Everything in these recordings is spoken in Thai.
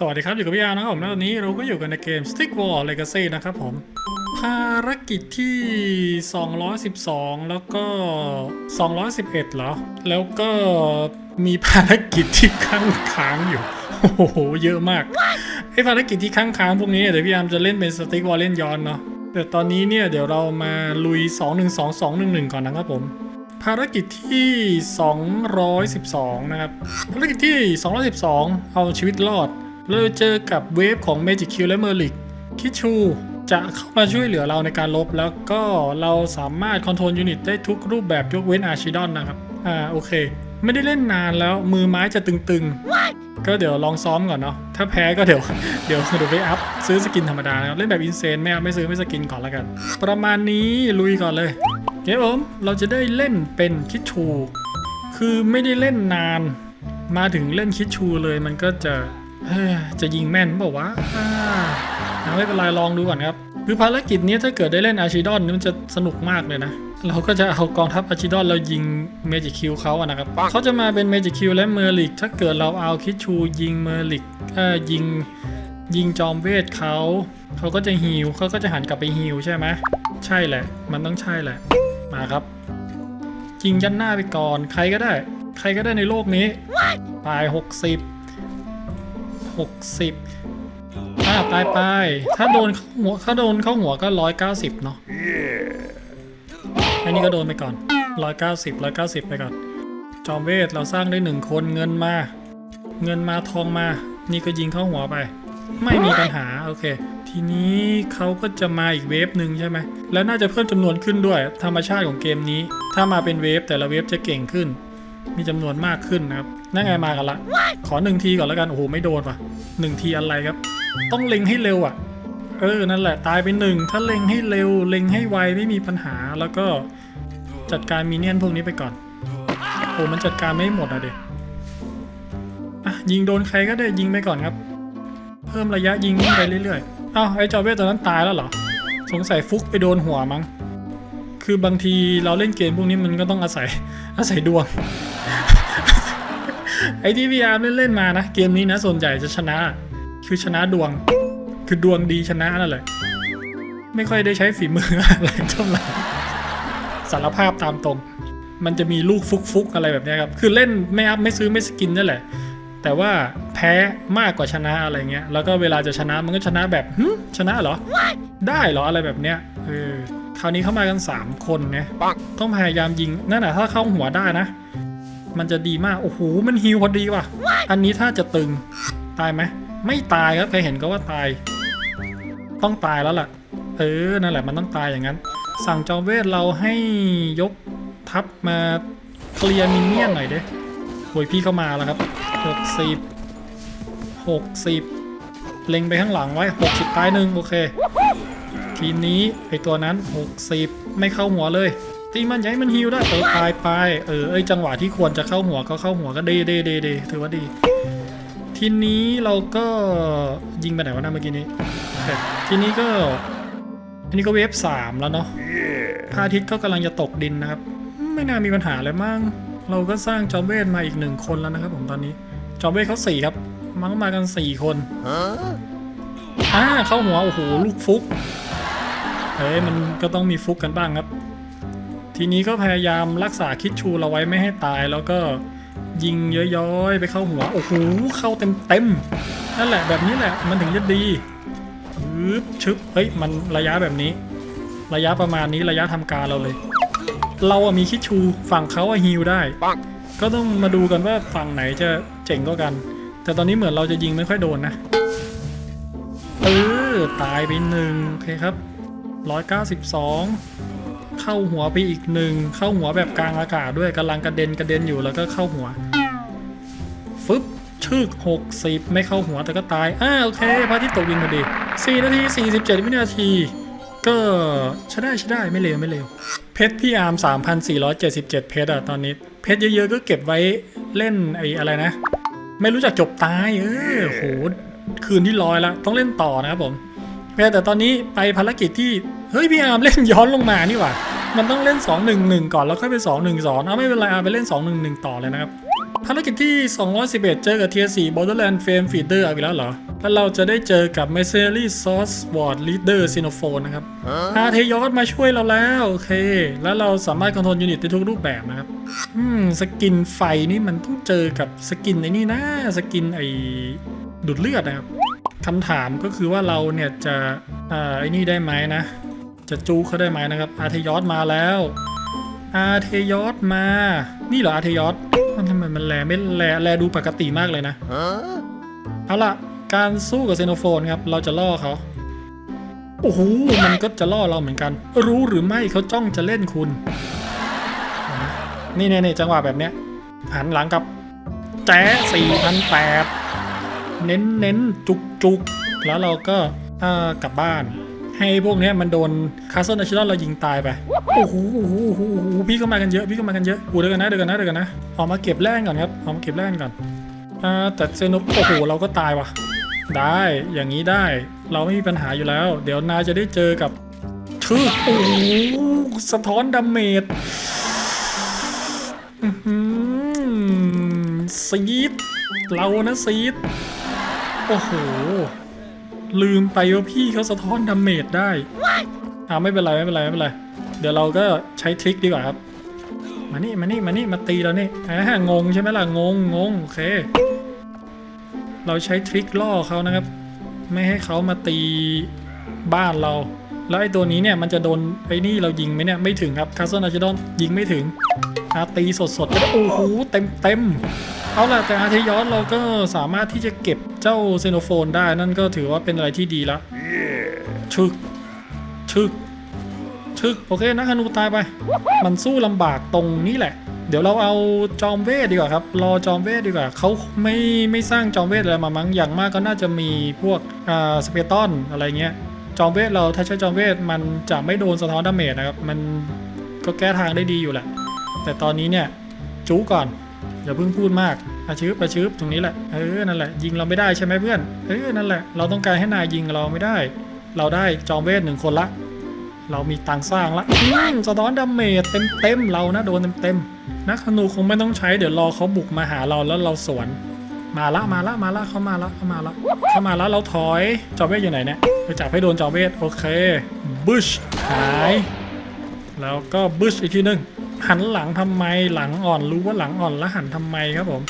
สวัสดีครับ อยู่กับพี่อาร์นะครับผมแล้วตอนนี้เราก็อยู่กันในเกม Stick War Legacy นะครับผม ภารกิจที่ 212 แล้วก็ 211 เหรอ แล้วก็มีภารกิจที่ค้างค้างอยู่ โอ้โห เยอะมากไอภารกิจที่ค้างค้างพวกนี้เดี๋ยวพี่อาร์มจะเล่นเป็น Stick War เล่นย้อนเนาะแต่ตอนนี้เนี่ยเดี๋ยวเรามาลุย 212211 ก่อนนะครับผมภารกิจที่ 212 นะครับ ภารกิจที่ 212 เอาชีวิตรอด เราจะเจอกับเวฟของ Magic Q และ Merlic คิชูจะเข้ามาช่วยเหลือเราในการลบ แล้วก็เราสามารถคอนโทรลยูนิตได้ทุกรูปแบบยกเว้นอาชิดอนนะครับ อ่า โอเค ไม่ได้เล่นนานแล้วมือไม้จะตึงๆ ก็เดี๋ยวลองซ้อมก่อนเนาะถ้าแพ้ก็เดี๋ยวเดี๋ยวเดี๋ยวไปอัพ ซื้อสกินธรรมดานะครับ เล่นแบบอินเซนไม่อัพไม่ซื้อไม่สกินก่อนแล้วกัน ประมาณนี้ลุยก่อนเลยเดี๋ยวผมเราจะได้เล่นเป็นคิดชูคือไม่ได้เล่นนาน มาถึงเล่นคิดชูเลยมันก็จะ จะยิงแม่นบอกว่าวะอ่าอ่าไม่เป็นไรลองดูก่อนครับคือภารกิจนี้ถ้าเกิดได้เล่นอาชิดอนนี่มันจะสนุกมากเลยนะ เราก็จะเอากองทัพอาชิดอนเรายิงเมจิคิวเขาอะนะครับเขาจะมาเป็นเมจิคิวและเมอร์ลิก ถ้าเกิดเราเอาคิดชูยิงเมอร์ลิกเอ่อยิงยิงจอมเวทเขาเขาก็จะฮิวเขาก็จะหันกลับไปฮิวใช่ไหมใช่แหละ มันต้องใช่แหละ มาครับยิงยันหน้าไปก่อนใครก็ได้ ใครก็ได้ในโลกนี้ตายหกสิบ หกสิบอ่าตายไปถ้าโดนเข้าหัวถ้าโดนเข้าหัวก็ร้อยเก้าสิบเนาะอันนี้ก็โดนไปก่อนร้อยเก้าสิบร้อยเก้าสิบไปก่อน จอมเวทเราสร้างได้หนึ่งคนเงินมา เงินมาทองมา นี่ก็ยิงเข้าหัวไป ไม่มีปัญหาโอเค ทีนี้เขาก็จะมาอีกเวฟหนึ่งใช่ไหมแล้วน่าจะเพิ่มจำนวนขึ้นด้วย ธรรมชาติของเกมนี้ ถ้ามาเป็นเวฟแต่ละเวฟจะเก่งขึ้น มีจำนวนมากขึ้นนะครับนั่นไงมากันละ ขอหนึ่งทีก่อนแล้วกัน โอ้โห ไม่โดนว่ะหนึ่งทีอะไรครับ ต้องเล็งให้เร็วอะ เออ นั่นแหละ ตายไปหนึ่ง ถ้าเล็งให้เร็ว เล็งให้ไว ไม่มีปัญหา แล้วก็จัดการมีเนียนพวกนี้ไปก่อน โอ้มันจัดการไม่หมดอะเด็กอะ ยิงโดนใครก็ได้ยิงไปก่อนครับ เพิ่มระยะยิงไปเรื่อยๆ อ้าว ไอ้จอเวตตัวนั้นตายแล้วเหรอ สงสัยฟุกไปโดนหัวมั้ง คือบางทีเราเล่นเกมพวกนี้มันก็ต้องอาศัยอาศัยดวง ไอ้ที่พี่อาร์มเล่นๆมานะ เกมนี้นะ ส่วนใหญ่จะชนะ คือชนะดวง คือดวงดีชนะนั่นแหละ ไม่ค่อยได้ใช้ฝีมืออะไรเท่าไหร่สารภาพตามตรง มันจะมีลูกฟุกๆอะไรแบบนี้ครับ คือเล่นไม่อัพไม่ซื้อไม่สกินนั่นแหละ แต่ว่าแพ้มากกว่าชนะอะไรเงี้ย แล้วก็เวลาจะชนะมันก็ชนะแบบหึชนะเหรอ ได้เหรออะไรแบบเนี้ยเออ คราวนี้เข้ามากัน 3 คนเนี่ยต้องพยายามยิงนั่นแหะถ้าเข้าหัวได้นะ มันจะดีมากโอ้โหมันฮิวพอดีว่ะ อันนี้ถ้าจะตึงตายไหมไม่ตายครับใครเห็นก็ว่าตาย ต้องตายแล้วล่ะ เออนั่นแหละมันต้องตายอย่างนั้น สั่งจอมเวทเราให้ยกทัพมาเคลียร์มินเนี่ยนหน่อยเด้โวยพี่เข้ามาแล้วครับหกสิบหกสิบเล็งไปข้างหลังไว้หกสิบตายหนึ่งโอเค ทีนี้ไอตัวนั้นหกสิบไม่เข้าหัวเลยตีมันอย่าให้มันฮิวได้เออตายไปเออเอ้ยจังหวะที่ควรจะเข้าหัวก็เข้าหัวก็ดีดีดีดีถือว่าดี ทีนี้เราก็ยิงไปไหนวะนะเมื่อกี้นี้โอเคทีนี้ก็อันนี้ก็เวฟสามแล้วเนาะพระอาทิตย์ก็กำลังจะตกดินนะครับ ไม่น่ามีปัญหาเลยมั้งเราก็สร้างจอมเวทมาอีกหนึ่งคนแล้วนะครับผมตอนนี้ จอมเวทเขาสี่ครับมั้งมากันสี่คนอ่าเข้าหัวโอ้โหลูกฟุก เฮ้ยมันก็ต้องมีฟุกกันบ้างครับ ทีนี้ก็พยายามรักษาคิดชูเราไว้ไม่ให้ตายแล้วก็ยิงย้อยๆไปเข้าหัว โอ้โห เข้าเต็มๆ นั่นแหละแบบนี้แหละ มันถึงจะดีชึบชึบ เฮ้ย มันระยะแบบนี้ ระยะประมาณนี้ระยะทำการเราเลย เราอะมีคิดชูฝั่งเขาอะฮิลได้ ก็ต้องมาดูกันว่าฝั่งไหนจะเจ๋งกว่ากัน แต่ตอนนี้เหมือนเราจะยิงไม่ค่อยโดนนะ เออ ตายไปหนึ่งโอเคครับ 192 เข้าหัวไปอีกหนึ่งเข้าหัวแบบกลางอากาศด้วยกำลังกระเด็นกระเด็นอยู่แล้วก็เข้าหัวฟึบชึก60 ไม่เข้าหัวแต่ก็ตายอ่าโอเคพระอาที่ตกดินพอดี 4 นาที 47 วินาที ก็ใช้ได้ใช้ได้ไม่เลวไม่เลวเพชรพี่อาร์ม3,477 เพชรอะตอนนี้ เพชรเยอะๆก็เก็บไว้เล่นไอ้อะไรนะ ไม่รู้จักจบตาย เออโหคืนที่ร้อยแล้ว ต้องเล่นต่อนะครับผม แต่ตอนนี้ไปภารกิจที่เฮ้ยพี่อาร์มเล่นย้อนลงมานี่หว่า มันต้องเล่น 2 1 1 ก่อนแล้วค่อยไป2 1 2เอาไม่เป็นไรอาร์มไปเล่น 2 1 1 ต่อเลยนะครับภารกิจที่ 211 เจอกับเทียร์4 Borderland Frame Feeder อีกแล้วเหรอ แล้วเราจะได้เจอกับ Mercenary Source Ward Leader Xenophone นะครับอาเทยอสมาช่วยเราแล้ว โอเค แล้วเราสามารถคอนโทรลยูนิตได้ทุกรูปแบบนะครับ อืม สกินไฟนี่มันต้องเจอกับสกินไอ้นี่นะ สกินไอ้ดูดเลือดนะครับ คำถามก็คือว่าเราเนี่ยจะอ่าไอ้นี่ได้ไหมนะ จะจูเขาได้ไหมนะครับ อาเทยอสมาแล้ว อาเทยอสมา นี่เหรออาเทยอสมันทำไมมันแลไม่แลแลดูปกติมากเลยนะเอาล่ะ การสู้กับเซโนโฟนครับ เราจะล่อเขาโอ้โหมันก็จะล่อเราเหมือนกัน รู้หรือไม่เขาจ้องจะเล่นคุณ นี่เนี่ยจังหวะแบบเนี้ยหันหลังกับแจ๊สี่พันแปด เน้นเน้นจุกจุกแล้วเราก็กลับบ้าน ให้พวกเนี้ยมันโดนคาสเซิลนัชชั่นเรายิงตายไปโอ้โหโอ้โหโอ้โหพี่ก็มากันเยอะ พี่ก็มากันเยอะอูเดี๋ยวกันนะเดี๋ยวกันนะเดี๋ยวกันนะออกมาเก็บแร่ก่อนครับออกมาเก็บแร่ก่อนอ่าแต่เซโนโอ้โหเราก็ตายว่ะ ได้อย่างนี้ได้เราไม่มีปัญหาอยู่แล้ว เดี๋ยวนายจะได้เจอกับชื่อโอ้โหสะท้อนดาเมจซีดเรานะซีด โอ้โห ลืมไปว่าพี่เขาสะท้อนดาเมจได้อ่าไม่เป็นไรไม่เป็นไรไม่เป็นไร เดี๋ยวเราก็ใช้ทริคดีกว่าครับ มานี่มานี่มานี่มาตีเรานี่อ่างงใช่ไหมล่ะงงงงโอเค เราใช้ทริคล่อเขานะครับ ไม่ให้เขามาตีบ้านเรา แล้วไอ้ตัวนี้เนี่ยมันจะโดนไอ้นี่เรายิงไหมเนี่ยไม่ถึงครับคาสเซิลอาร์ชดอนยิงไม่ถึงอาตีสดสดๆก็ได้โอ้โหเต็มเต็มๆ เอาล่ะแต่อาร์เทยอสเราก็สามารถที่จะเก็บเจ้าเซโนโฟนได้นั่นก็ถือว่าเป็นอะไรที่ดีแล้วชึกชึกชึกโอเคนักฮานูตายไป มันสู้ลำบากตรงนี้แหละ เดี๋ยวเราเอาจอมเวทดีกว่าครับ รอจอมเวทดีกว่าเขาไม่ไม่สร้างจอมเวทอะไรมามั้งอย่างมากก็น่าจะมีพวกอ่าสเปตอนอะไรเงี้ยจอมเวทเราถ้าใช้จอมเวทมันจะไม่โดนสะท้อนดาเมจนะครับ มันก็แก้ทางได้ดีอยู่แหละ แต่ตอนนี้เนี่ยจูก่อน อย่าเพิ่งพูดมากอาชืบอาชืบตรงนี้แหละเออนั่นแหละยิงเราไม่ได้ใช่ไหมเพื่อนเออนั่นแหละ เราต้องการให้นายยิงเราไม่ได้ เราได้จอมเวทหนึ่งคนละ เรามีตังสร้างละอืมสะท้อนดาเมจเต็มๆเรานะโดนเต็มๆนักธนูคงไม่ต้องใช้เดี๋ยวรอเขาบุกมาหาเราแล้วเราสวน มาละมาละมาละเขามาละเขามาละเขามาละเราถอยจอมเวทอยู่ไหนเนี่ยไปจับให้โดนจอมเวทโอเคบุชหายแล้วก็บุชอีกทีหนึง หันหลังทำไมหลังอ่อนรู้ว่าหลังอ่อนแล้วหันทำไมครับผม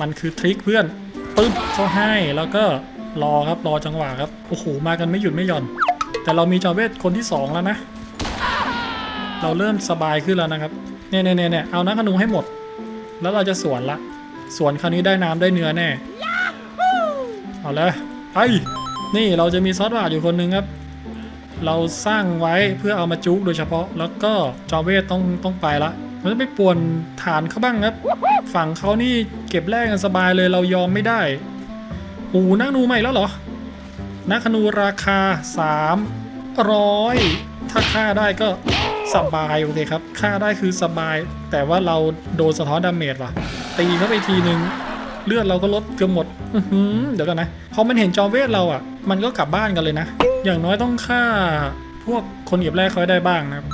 มันคือทริคเพื่อนปึ๊บเขาให้แล้วก็รอครับรอจังหวะครับโอ้โหมากันไม่หยุดไม่หย่อน แต่เรามีจอเวทคนที่สองแล้วนะ เราเริ่มสบายขึ้นแล้วนะครับเนี่ยเนี่ยเนี่ยเอานักขนูให้หมด แล้วเราจะสวนละสวนคราวนี้ได้น้ำได้เนื้อแน่เอาเลยไปนี่เราจะมีซอสหวานอยู่คนหนึ่งครับ เราสร้างไว้เพื่อเอามาจุกโดยเฉพาะ แล้วก็จอเวทต้องต้องไปละมันจะไปป่วนฐานเขาบ้างครับ ฝั่งเขานี่เก็บแรกกันสบายเลยเรายอมไม่ได้โอ้นักนูใหม่แล้วเหรอนักนูราคา 300 ถ้าฆ่าได้ก็สบายโอเคครับฆ่าได้คือสบาย แต่ว่าเราโดนสะท้อนดาเมจว่ะ ตีเข้าไปทีนึงเลือดเราก็ลดเกือบหมดเดี๋ยวกันนะพอมันเห็นจอมเวทเราอะ มันก็กลับบ้านกันเลยนะ อย่างน้อยต้องฆ่าพวกคนเก็บแร่เขาได้บ้างนะครับ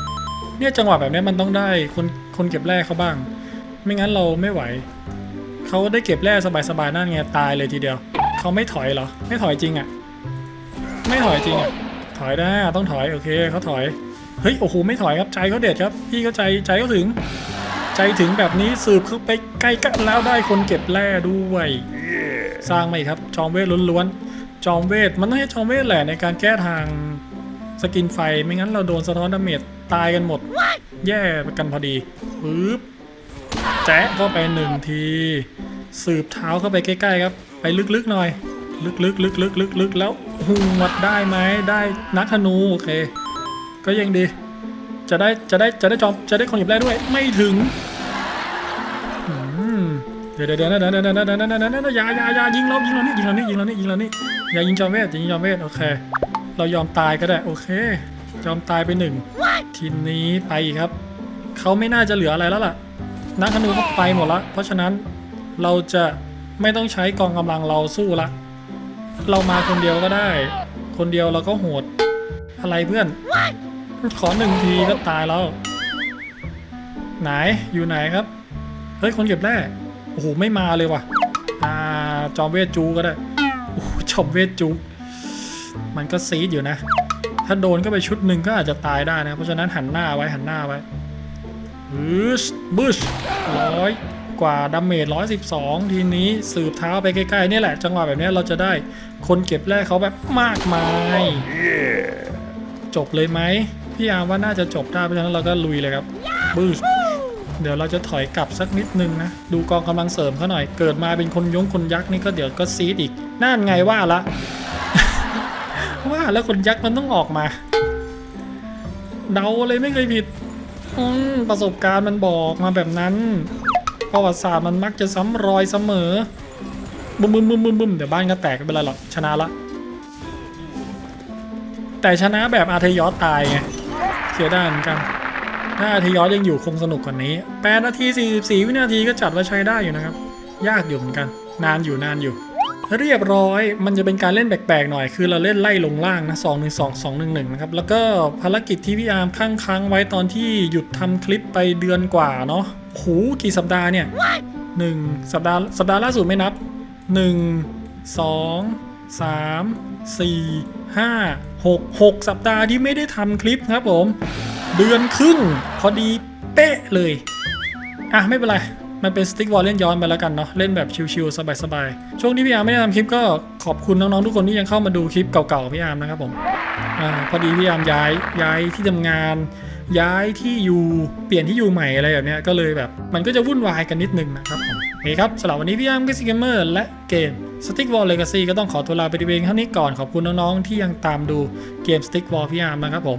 เนี่ยจังหวะแบบนี้มันต้องได้คนคนเก็บแร่เขาบ้าง ไม่งั้นเราไม่ไหว เขาได้เก็บแร่สบายๆนั่นไงตายเลยทีเดียว เขาไม่ถอยเหรอ ไม่ถอยจริงอะ ไม่ถอยจริงอะ ถอยได้ต้องถอยโอเคเขาถอย เฮ้ยโอ้โหไม่ถอยครับใจเขาเด็ดครับ พี่เขาใจใจเขาถึง ใจถึงแบบนี้สืบเข้าไปใกล้กันแล้วได้คนเก็บแร่ด้วย สร้างมาอีกครับ จอมเวทล้วนๆ จอมเวท มันต้องให้จอมเวทแหละในการแก้ทางสกินไฟ ไม่งั้นเราโดนสะท้อนดาเมจตายกันหมด แย่กันพอดีปึ๊บแจ๊ะเข้าไปหนึ่งที สืบเท้าเข้าไปใกล้ๆครับ ไปลึกๆหน่อย ลึกๆลึกๆลึกๆแล้วหวดได้ไหมได้นักธนูโอเค ก็ยังดี จะได้จะได้จะได้จอมจะได้คนหยิบแรกด้วยไม่ถึงอืมเเดี๋ยวเดี๋ยวเดี๋ยวเดี๋ยวเดี๋ยวเดี๋ยวเดี๋ยวเดี๋ยวอย่าอย่าอย่ายิงเรายิงเรานี่ยิงเรานี่ยิงเรานี่ยิงเรานี่อย่ายิงจอมเวทอย่ายิงจอมเวทโอเค เรายอมตายก็ได้โอเคยอมตายไปหนึ่งทีนี้ไปครับเขาไม่น่าจะเหลืออะไรแล้วล่ะ นักธนูเขาไปหมดละเพราะฉะนั้นเราจะไม่ต้องใช้กองกำลังเราสู้ละ เรามาคนเดียวก็ได้ คนเดียวเราก็โหดอะไรเพื่อน ขอหนึ่งทีก็ตายแล้ว ไหนอยู่ไหนครับ เฮ้ย คนเก็บแร่ อ้โหไม่มาเลยว่ะอ่าจอมเวทจูก็ได้โอ้โหจอมเวทจูมันก็ซีดอยู่นะ ถ้าโดนก็ไปชุดหนึ่งก็อาจจะตายได้นะ เพราะฉะนั้นหันหน้าไว้หันหน้าไว้บึชบึชร้อยกว่าดาเมจร้อยสิบสองทีนี้สืบเท้าไปใกล้ๆนี่แหละ จังหวะแบบนี้เราจะได้คนเก็บแร่เขาแบบมากมาย จบเลยไหมพี่อาร์มว่าน่าจะจบได้เพราะฉะนั้นเราก็ลุยเลยครับบึช เดี๋ยวเราจะถอยกลับสักนิดนึงนะ ดูกองกำลังเสริมเขาหน่อย เกิดมาเป็นคนยงคนยักษ์นี่ก็เดี๋ยวก็ซีดอีกนั่นไงว่าละ ว่าแล้วคนยักษ์มันต้องออกมา เดาเลยไม่เคยผิดประสบการณ์มันบอกมาแบบนั้นประวัติศาสตร์มันมักจะซ้ำรอยเสมอบึมบึมบึมบึมบึมเดี๋ยวบ้านก็แตกไม่เป็นไรหรอกชนะละ แต่ชนะแบบอาเทยอตายไงเสียดายเหมือนกัน ถ้าอาร์เทยอสยังอยู่คงสนุกกว่านี้8นาที 44 วินาทีก็จัดว่าใช้ได้อยู่นะครับ ยากอยู่เหมือนกัน นานอยู่นานอยู่ เรียบร้อย มันจะเป็นการเล่นแปลกๆหน่อย คือเราเล่นไล่ลงล่างนะ 2 1 2 2 1 1 นะครับ แล้วก็ภารกิจที่พี่อาร์มค้างค้างไว้ตอนที่หยุดทำคลิปไปเดือนกว่าเนาะโหกี่สัปดาห์เนี่ย 1 สัปดาห์สัปดาห์ล่าสุดไม่นับ 1 2 3 4 5 6 6 สัปดาห์ที่ไม่ได้ทำคลิปครับผม เดือนครึ่ง พอดีเป๊ะเลย อะ ไม่เป็นไร มันเป็นสติ๊กวอลเล่นย้อนไปแล้วกันเนาะเล่นแบบชิวๆสบายๆช่วงที่พี่อาร์มไม่ได้ทำคลิปก็ขอบคุณน้องๆทุกคนที่ยังเข้ามาดูคลิปเก่าๆพี่อาร์มนะครับผมอ่าพอดีพี่อาร์มย้ายย้ายที่ทำงาน ย้ายที่อยู่เปลี่ยนที่อยู่ใหม่อะไรแบบนี้ก็เลยแบบ มันก็จะวุ่นวายกันนิดนึงนะครับผมโอเคครับสำหรับวันนี้พี่อาร์มก็ซิเกมเมอร์และเกม Stick Wall Legacy ก็ต้องขอตัวลาไปดีเองเท่านี้ก่อนขอบคุณน้องๆที่ยังตามดูเกม Stick Wall พี่อาร์มนะครับผม